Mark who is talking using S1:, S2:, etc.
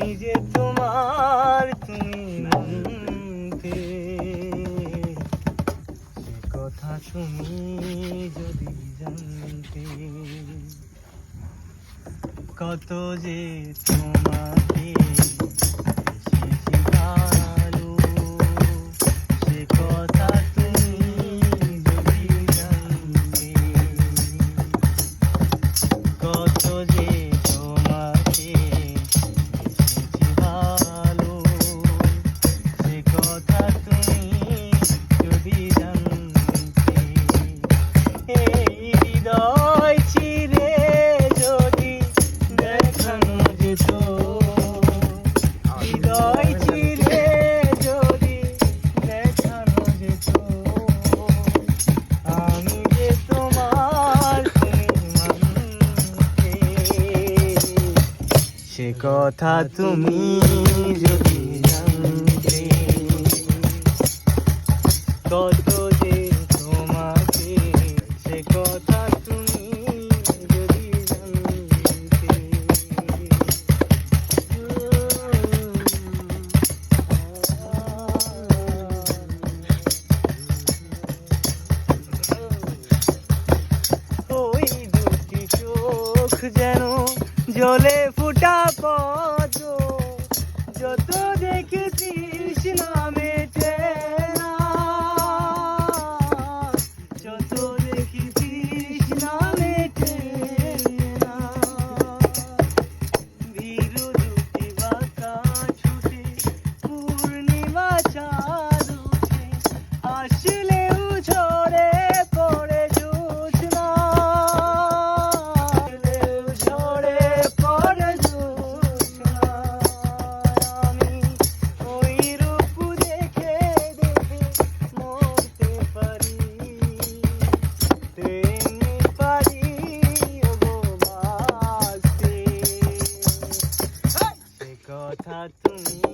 S1: আমি যে তোমার তুমি মানতে কথা তুমি যদি জানতে। কত যে তোমাকে যদি দেখানো যেত। যদি দেখানো যেত। আমি যে তোমার সে কথা তুমি যদি কত যে তোমাকে, সে কথা জলে ফুটা পদ যত দেখেছি তুমি